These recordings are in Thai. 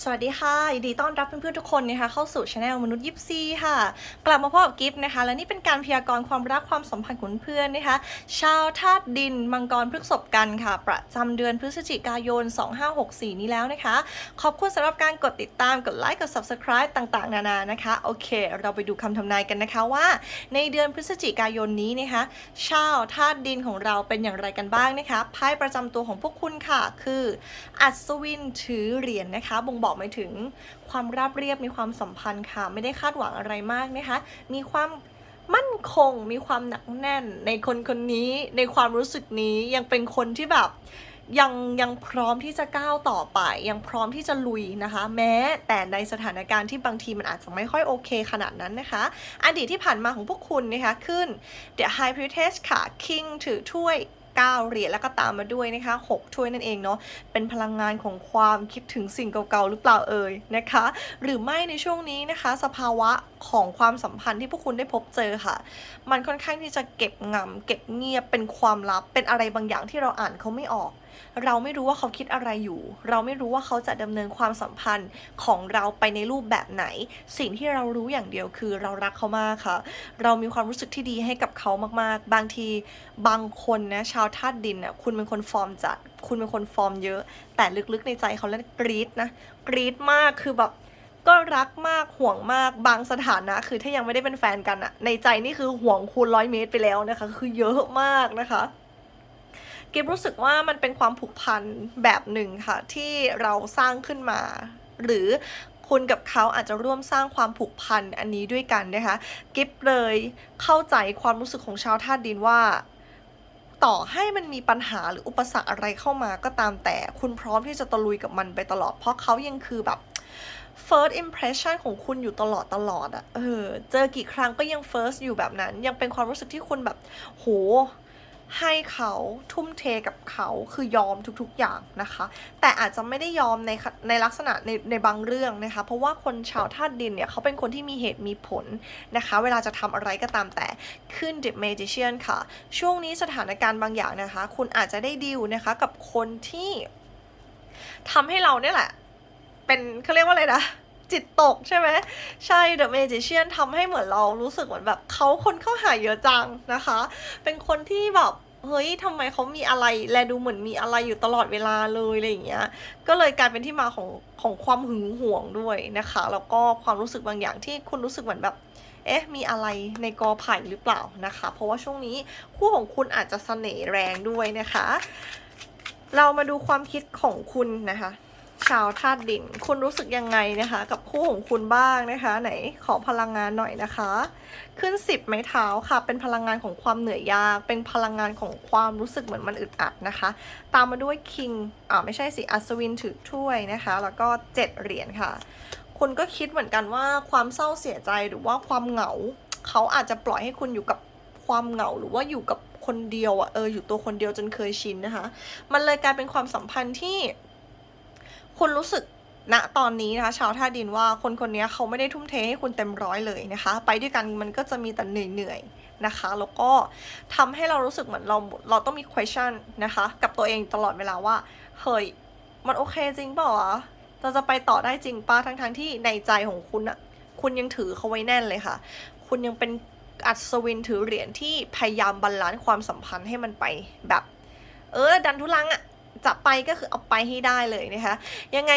สวัสดีค่ะยินดีต้อนรับเพื่อนๆทุกคนนะคะเข้าสู่ช anel มนุษย์ยิปซีค่ะ กลับมาพบกับกิฟต์นะคะ และนี่เป็นการพยากรณ์ความรักความสัมพันธ์ของเพื่อนนะคะ ชาวธาตุดินมังกรพฤกษภกันค่ะ ประจำเดือนพฤศจิกายน 2564 นี้แล้วนะคะ ขอบคุณสำหรับการกดติดตามกดไลค์กด subscribe ต่างๆ นานานะคะ โอเค เราไปดูคำทำนายกันนะคะว่า ในเดือนพฤศจิกายนนี้นะคะ ชาวธาตุดินของเราเป็นอย่างไรกันบ้างนะคะไพ่ประจำตัวของพวกคุณค่ะ คือ อัศวินถือเหรียญนะคะบ่งบอกหมาถึงความราบเรียบมีความสัมพันธ์ค่ะ ไม่ได้คาดหวังอะไรมากนะคะ มีความมั่นคงมีความหนักแน่นในคนคนนี้ในความรู้สึกนี้ยังเป็นคนที่แบบยังยังพร้อมที่จะก้าวต่อไป ยังพร้อมที่จะลุยนะคะ แม้แต่ในสถานการณ์ที่บางทีมันอาจจะไม่ค่อยโอเคขนาดนั้นนะคะ อดีตที่ผ่านมาของพวกคุณนะคะขึ้น The High Priestess ค่ะ King ถือถ้วย 9 เหรียญแล้วก็ตามมาด้วยนะคะ6ถ้วยนั่นเองเนาะเป็นพลังงานของความคิดถึงสิ่งเก่าๆหรือเปล่าเอ่ยนะคะ หรือไม่ในช่วงนี้นะคะ สภาวะของความสัมพันธ์ที่พวกคุณได้พบเจอค่ะ มันค่อนข้างที่จะเก็บงำเก็บเงียบเป็นความลับเป็นอะไรบางอย่างที่เราอ่านเขาไม่ออก เราไม่รู้ว่าเขาคิดอะไรอยู่ เราไม่รู้ว่าเขาจะดำเนินความสัมพันธ์ของเราไปในรูปแบบไหน สิ่งที่เรารู้อย่างเดียวคือเรารักเขามากค่ะ เรามีความรู้สึกที่ดีให้กับเขามากๆ บางทีบางคนนะชาวาวธาตุดินน่ะคุณเป็นคนฟอร์มจัด คุณเป็นคนฟอร์มเยอะ แต่ลึกๆในใจเขาแล้วกรี๊ดนะกรี๊ดมากคือแบบก็รักมากห่วงมากบางสถานะ คือถ้ายังไม่ได้เป็นแฟนกันอะในใจนี่คือห่วงคูณร้อยเมตรไปแล้วนะคะ คือเยอะมากนะคะกิฟรู้สึกว่ามันเป็นความผูกพันแบบหนึ่งค่ะ ที่เราสร้างขึ้นมา หรือคุณกับเขาอาจจะร่วมสร้างความผูกพันอันนี้ด้วยกันนะคะ กิฟเลยเข้าใจความรู้สึกของชาวธาตุดินว่า ต่อให้มันมีปัญหาหรืออุปสรรคอะไรเข้ามาก็ตามแต่คุณพร้อมที่จะตะลุยกับมันไปตลอด เพราะเขายังคือแบบ first impression ของคุณอยู่ตลอดตลอดอะเออ เจอกี่ครั้งก็ยัง first อยู่แบบนั้น ยังเป็นความรู้สึกที่คุณแบบ โห ให้เขาทุ่มเทกับเขาคือยอมทุกๆอย่างนะคะ แต่อาจจะไม่ได้ยอมในในลักษณะในในบางเรื่องนะคะ เพราะว่าคนชาวธาตุดินเนี่ยเขาเป็นคนที่มีเหตุมีผลนะคะ เวลาจะทำอะไรก็ตามแต่ขึ้น The Magician ค่ะ ช่วงนี้สถานการณ์บางอย่างนะคะ คุณอาจจะได้ดีลนะคะกับคนที่ทำให้เราเนี่ยแหละ เป็นเขาเรียกว่าอะไรนะ จิตตกใช่ไหมใช่ The Magician ทำให้เหมือนเรารู้สึกเหมือนแบบเขาคนเข้าหาเยอะจังนะคะ เป็นคนที่แบบเฮ้ยทำไมเขามีอะไร แลดูเหมือนมีอะไรอยู่ตลอดเวลาเลยอะไรอย่างเงี้ย ก็เลยกลายเป็นที่มาของของความหึงหวงด้วยนะคะ แล้วก็ความรู้สึกบางอย่างที่คุณรู้สึกเหมือนแบบ เอ๊ะ มีอะไรในกอไผ่หรือเปล่านะคะ เพราะว่าช่วงนี้คู่ของคุณอาจจะเสน่ห์แรงด้วยนะคะ เรามาดูความคิดของคุณนะคะ ชาวธาตุดิน คุณรู้สึกยังไงนะคะ กับคู่ของคุณบ้างนะคะ ไหนขอพลังงานหน่อยนะคะ ขึ้นสิบไม้เท้าค่ะ เป็นพลังงานของความเหนื่อยยาก เป็นพลังงานของความรู้สึกเหมือนมันอึดอัดนะคะ ตามมาด้วยคิงอ่าไม่ใช่สิอัศวินถือถ้วยนะคะ แล้วก็เจ็ดเหรียญค่ะ คุณก็คิดเหมือนกันว่าความเศร้าเสียใจหรือว่าความเหงา เขาอาจจะปล่อยให้คุณอยู่กับความเหงาหรือว่าอยู่กับคนเดียวอะเอออยู่ตัวคนเดียวจนเคยชินนะคะ มันเลยกลายเป็นความสัมพันธ์ที่ คุณรู้สึกณตอนนี้นะคะชาวท่าดินว่าคนคนนี้เขาไม่ได้ทุ่มเทให้คุณเต็มร้อยเลยนะคะ ไปด้วยกันมันก็จะมีแต่เหนื่อยๆนะคะ แล้วก็ทำให้เรารู้สึกเหมือนเราเราต้องมี question นะคะ กับตัวเองตลอดเวลาว่าเฮ้ยมันโอเคจริงเปล่าวเราจะไปต่อได้จริงป้าทั้งๆที่ในใจของคุณอะคุณยังถือเขาไว้แน่นเลยค่ะ คุณยังเป็นอัศวินถือเหรียญที่พยายามบาลานซ์ความสัมพันธ์ให้มันไปแบบ เออดันทุลังอะ จะไปก็คือเอาไปให้ได้เลยนะคะ ยังไง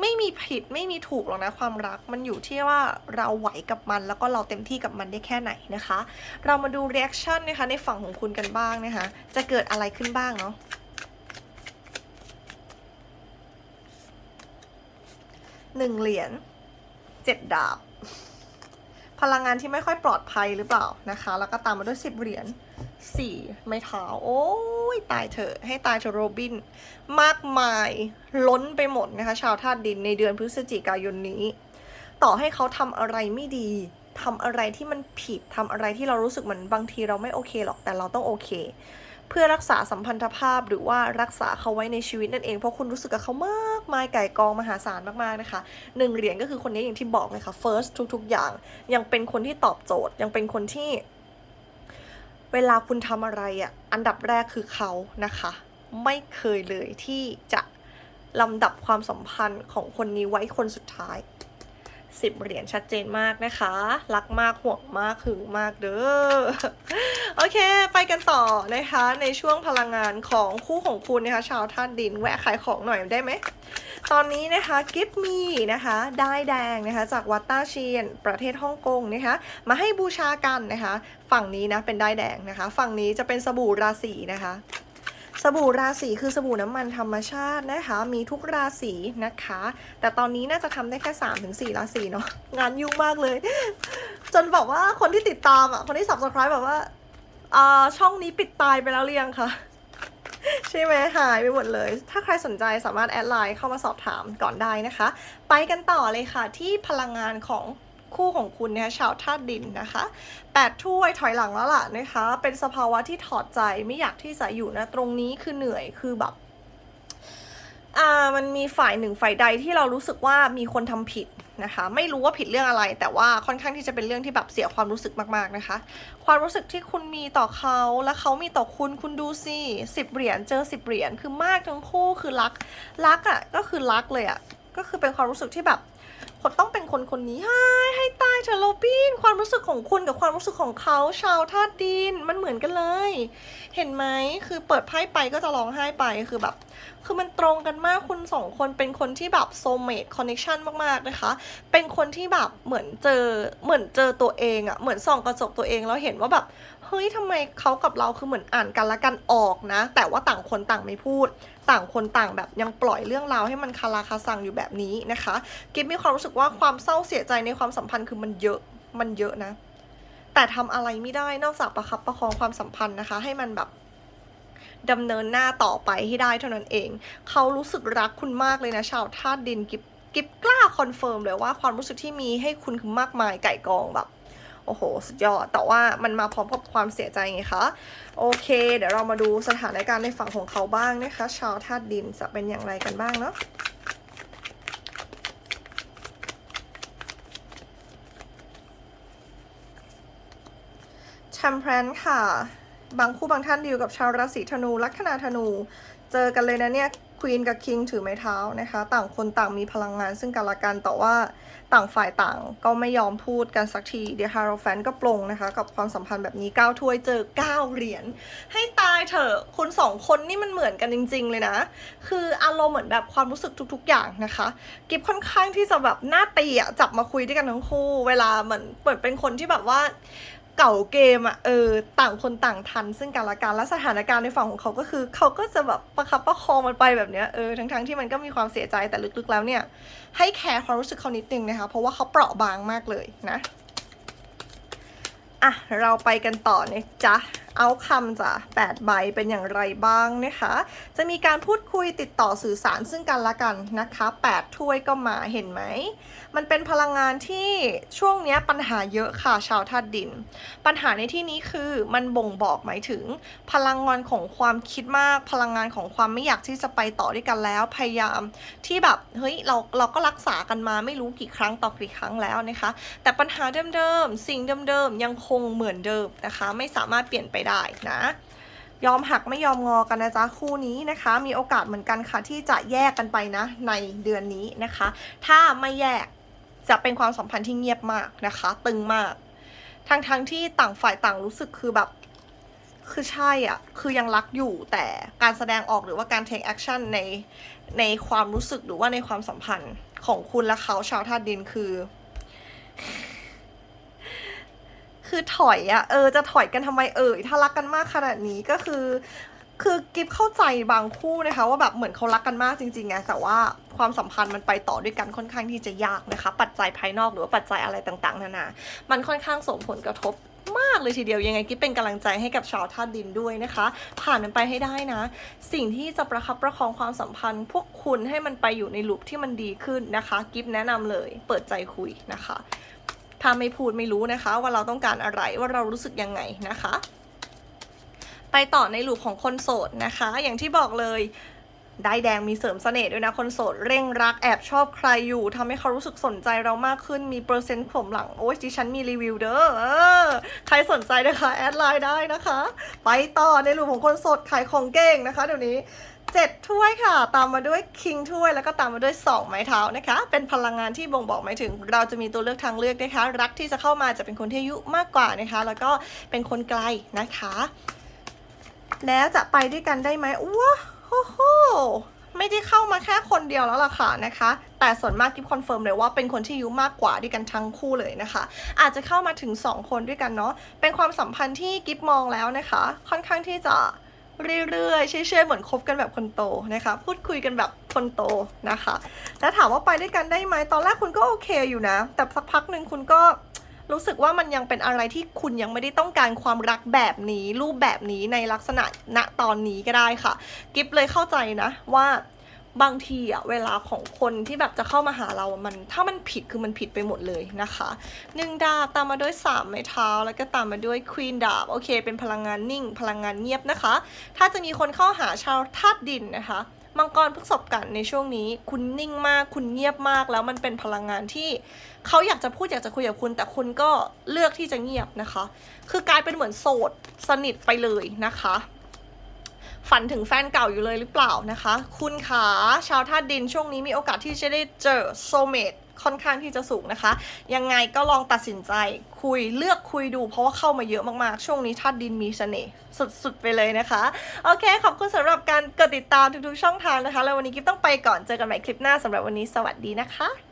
ไม่มีผิดไม่มีถูกหรอกนะความรักมันอยู่ที่ว่าเราไหวกับมันแล้วก็เราเต็มที่กับมันได้แค่ไหนนะคะ เรามาดู reaction นะคะในฝั่งของคุณกันบ้างนะคะ จะเกิดอะไรขึ้นบ้างเนาะหนึ่งเหรียญเจ็ดดาบ พลังงานที่ไม่ค่อยปลอดภัยหรือเปล่านะคะ แล้วก็ตามมาด้วยสิบเหรียญสี่ไม่เท้า โอ้ยตายเถอะ ให้ตายเถอะโรบิน มากมายล้นไปหมดนะคะ ชาวธาตุดินในเดือนพฤศจิกายนนี้ ต่อให้เขาทำอะไรไม่ดีทำอะไรที่มันผิดทำอะไรที่เรารู้สึกเหมือนบางทีเราไม่โอเคหรอกแต่เราต้องโอเค เพื่อรักษาสัมพันธภาพหรือว่ารักษาเขาไว้ในชีวิตนั่นเองเพราะคุณรู้สึกกับเขามากมายไก่กองมหาศาลมากๆนะคะหนึ่งเหรียญก็คือคนนี้อย่างที่บอกเลยค่ะ first ทุกๆ อย่าง ยังเป็นคนที่ตอบโจทย์ ยังเป็นคนที่ เวลาคุณทำอะไรอะ่ะอันดับแรกคือเขานะคะ ไม่เคยเลยที่จะลำดับความสัมพันธ์ของคนนี้ไว้คนสุดท้ายสิบเหรียญชัดเจนมากนะคะ รักมากห่วงมากหึงมากเด้อ โอเค ไปกันต่อนะคะ ในช่วงพลังงานของคู่ของคุณนะคะ ชาวธาตุดินแวะขายของหน่อยได้ไหม ตอนนี้นะคะกิฟมีนะคะได้แดงนะคะ จากวัตตาเชียน ประเทศฮ่องกงนะคะ มาให้บูชากันนะคะ ฝั่งนี้นะเป็นได้แดงนะคะ ฝั่งนี้จะเป็นสบู่ราศีนะคะสบู่ราศีคือสบู่น้ำมันธรรมชาตินะคะ มีทุกราศีนะคะ แต่ตอนนี้น่าจะทำได้แค่3าถึงสราศีเนาะงานยุ่งมากเลย จนบอกว่าคนที่ติดตามอะ คนที่ subscribe แบบว่า ช่องนี้ปิดตายไปแล้วหรือยังคะใช่ไหมหายไปหมดเลย ถ้าใครสนใจสามารถแอดไลน์เข้ามาสอบถามก่อนได้นะคะ ไปกันต่อเลยค่ะที่พลังงานของคู่ของคุณนะคะชาวธาตุดินนะคะแปดถ้วยถอยหลังแล้วล่ะนะคะ เป็นสภาวะที่ถอดใจไม่อยากที่จะอยู่นะตรงนี้คือเหนื่อยคือแบบอ่ามันมีฝ่ายหนึ่งฝ่ายใดที่เรารู้สึกว่ามีคนทำผิด นะคะ ไม่รู้ว่าผิดเรื่องอะไร แต่ว่าค่อนข้างที่จะเป็นเรื่องที่แบบเสียความรู้สึกมากๆนะคะ ความรู้สึกที่คุณมีต่อเขาและเขามีต่อคุณคุณดูสิสิบเหรียญเจอสิบเหรียญคือมากทั้งคู่คือรักรักอะ่ะก็คือรักเลยอะ่ะก็คือเป็นความรู้สึกที่แบบ คนต้องเป็นคนคนนี้ให้ให้ตายเธอะโรบินความรู้สึกของคุณกับความรู้สึกของเขาชาวธาตุดินมันเหมือนกันเลย เห็นไหมคือเปิดไพ่ไปก็จะร้องไห้ไปคือแบบ คือมันตรงกันมากคุณสองคนเป็นคนที่แบบโซเมดคอนเนคชันมากๆนะคะ เป็นคนที่แบบเหมือนเจอเหมือนเจอตัวเองอะเหมือนส่องกระจกตัวเองแล้วเห็นว่าแบบ เฮ้ยทำไมเขากับเราคือเหมือนอ่านกันและกันออกนะ แต่ว่าต่างคนต่างไม่พูด ต่างคนต่างแบบยังปล่อยเรื่องราวให้มันคาราคาซังอยู่แบบนี้นะคะกิฟมีความรู้สึกว่าความเศร้าเสียใจในความสัมพันธ์คือมันเยอะมันเยอะนะ แต่ทำอะไรไม่ได้นอกจากประคับประคองความสัมพันธ์นะคะ ให้มันแบบดำเนินหน้าต่อไปให้ได้เท่านั้นเอง เขารู้สึกรักคุณมากเลยนะชาวธาตุดินกิฟกิฟกล้าคอนเฟิร์มเลยว่าความรู้สึกที่มีให้คุณคือมากมายไก่กองแบบ โอ้โห สุดยอด แต่ว่ามันมาพร้อมกับความเสียใจไงคะ โอเค เดี๋ยวเรามาดูสถานการณ์ในฝั่งของเขาบ้างนะคะ ชาวธาตุดินจะเป็นอย่างไรกันบ้างเนาะแชมเพรนค่ะ บางคู่บางท่านดีลกับชาวราศีธนู ลัคนาธนู เจอกันเลยนะเนี่ย ควีนกับคิงถือไม้เท้านะคะ ต่างคนต่างมีพลังงานซึ่งกันและกันแต่ว่าต่างฝ่ายต่างก็ไม่ยอมพูดกันสักทีเดียฮาร์แฟนก็ปลงนะคะ กับความสัมพันธ์แบบนี้9ถ้วยเจอ 9 เหรียญให้ตายเถอะคุณสองคนนี่มันเหมือนกันจริง ๆ เลยนะ คืออารมณ์เหมือนแบบความรู้สึกทุก ๆ อย่างนะคะ กิฟค่อนข้างที่จะแบบหน้าตีอะจับมาคุยด้วยกันทั้งคู่ เวลาเหมือนเปิดเป็นคนที่แบบว่า เก่าเกมอะเออต่างคนต่างทัน ซึ่งกันและกันและสถานการณ์ในฝั่งของเขาก็คือ เขาก็จะแบบประคับประคองมันไปแบบเนี้ยเออทั้งทั้งๆที่มันก็มีความเสียใจแต่ลึกๆแล้วเนี่ย ให้แคร์ความรู้สึกเขานิดนึงนะคะ เพราะว่าเขาเปราะบางมากเลยนะอะเราไปกันต่อนะจ๊ะ เอาคำจ้ะ8ใบเป็นอย่างไรบ้างนะคะ จะมีการพูดคุยติดต่อสื่อสารซึ่งกันและกันนะคะ 8 ถ้วยก็มาเห็นไหม มันเป็นพลังงานที่ช่วงนี้ปัญหาเยอะค่ะชาวธาตุดิน ปัญหาในที่นี้คือมันบ่งบอกหมายถึง พลังงานของความคิดมาก พลังงานของความไม่อยากที่จะไปต่อด้วยกันแล้วพยายามที่แบบเฮ้ยเราเราก็รักษากันมาไม่รู้กี่ครั้งต่อกี่ครั้งแล้วนะคะ แต่ปัญหาเดิมๆสิ่งเดิมๆยังคงเหมือนเดิมนะคะ ไม่สามารถเปลี่ยนไปได้นะ ยอมหักไม่ยอมงอกันนะจ๊ะคู่นี้นะคะ มีโอกาสเหมือนกันค่ะ ที่จะแยกกันไปนะ ในเดือนนี้นะคะ ถ้าไม่แยกจะเป็นความสัมพันธ์ที่เงียบมากนะคะ ตึงมากทั้งทั้งที่ต่างฝ่ายต่างรู้สึกคือแบบคือใช่อะ คือยังรักอยู่แต่การแสดงออกหรือว่าการ take action ในในความรู้สึกหรือว่าในความสัมพันธ์ของคุณและเขาชาวธาตุดินคือ คือถอยอะเออจะถอยกันทำไมเอ่ยถ้ารักกันมากขนาดนี้ก็คือ คือกิฟเข้าใจบางคู่นะคะ ว่าแบบเหมือนเขารักกันมากจริงๆไงแต่ว่าความสัมพันธ์มันไปต่อด้วยกันค่อนข้างที่จะยากนะคะ ปัจจัยภายนอกหรือว่าปัจจัยอะไรต่างๆนานา มันค่อนข้างส่งผลกระทบมากเลยทีเดียวยังไงกิฟเป็นกำลังใจให้กับชาวธาตุดินด้วยนะคะ ผ่านมันไปให้ได้นะ สิ่งที่จะประคับประคองความสัมพันธ์ พวกคุณให้มันไปอยู่ในลูปที่มันดีขึ้นนะคะ กิฟแนะนำเลย เปิดใจคุยนะคะ ถ้าไม่พูดไม่รู้นะคะ ว่าเราต้องการอะไรว่าเรารู้สึกยังไงนะคะ ไปต่อในลูปของคนโสดนะคะ อย่างที่บอกเลยได้แดงมีเสริมเสน่ห์ด้วยนะคนโสดเร่งรักแอบชอบใครอยู่ทำให้เขารู้สึกสนใจเรามากขึ้นมีเปอร์เซ็นต์ผมหลัง โอ้ยดิฉันมีรีวิวเด้อใครสนใจนะคะ แอดไลน์ได้นะคะ ไปต่อในลูปของคนโสดขายของเก่งนะคะเดี๋ยวนี้ 7 ถ้วยค่ะ ตามมาด้วยคิงถ้วยแล้วก็ตามมาด้วย 2 ไม้เท้านะคะ เป็นพลังงานที่บ่งบอกหมายถึง เราจะมีตัวเลือกทางเลือกนะคะ รักที่จะเข้ามาจะเป็นคนที่อายุมากกว่านะคะ แล้วก็เป็นคนไกลนะคะ แล้วจะไปด้วยกันได้ไหมว้าโอ้โหไม่ได้เข้ามาแค่คนเดียวแล้วล่ะค่ะนะคะ แต่ส่วนมากกิฟคอนเฟิร์มเลยว่าเป็นคนที่อายุมากกว่าด้วยกันทั้งคู่เลยนะคะ อาจจะเข้ามาถึง 2 คนด้วยกันเนาะเป็นความสัมพันธ์ที่กิฟมองแล้วนะคะ ค่อนข้างที่จะ เรื่อยๆเชื่อๆเหมือนคบกันแบบคนโตนะคะ พูดคุยกันแบบคนโตนะคะ แล้วถามว่าไปด้วยกันได้ไหมตอนแรกคุณก็โอเคอยู่นะ แต่สักพักหนึ่งคุณก็รู้สึกว่ามันยังเป็นอะไรที่คุณยังไม่ได้ต้องการความรักแบบนี้ รูปแบบนี้ในลักษณะณตอนนี้ก็ได้ค่ะ กิฟเลยเข้าใจนะว่า บางทีอะเวลาของคนที่แบบจะเข้ามาหาเรามัน ถ้ามันผิดคือมันผิดไปหมดเลยนะคะหนึ่งดาบตามมาด้วยสามไม้เท้า แล้วก็ตามมาด้วยควีนดาบโอเค เป็นพลังงานนิ่ง พลังงานเงียบนะคะ ถ้าจะมีคนเข้าหาชาวธาตุดินนะคะมังกรพฤกษบกันในช่วงนี้คุณนิ่งมากคุณเงียบมากแล้วมันเป็นพลังงานที่เขาอยากจะพูดอยากจะคุยกับคุณ แต่คุณก็เลือกที่จะเงียบนะคะ คือกลายเป็นเหมือนโสดสนิทไปเลยนะคะ ฝันถึงแฟนเก่าอยู่เลยหรือเปล่านะคะ คุณขาชาวธาตุดินช่วงนี้มีโอกาสที่จะได้เจอโซเมตค่อนข้างที่จะสูงนะคะ ยังไงก็ลองตัดสินใจคุยเลือกคุยดูเพราะว่าเข้ามาเยอะมากๆ ช่วงนี้ธาตุดินมีเสน่ห์สุดๆ ไปเลยนะคะ โอเค ขอบคุณสำหรับการกดติดตามทุกๆ ช่องทางนะคะ แล้ววันนี้กิฟต้องไปก่อนเจอกันใหม่คลิปหน้าสำหรับวันนี้สวัสดีนะคะ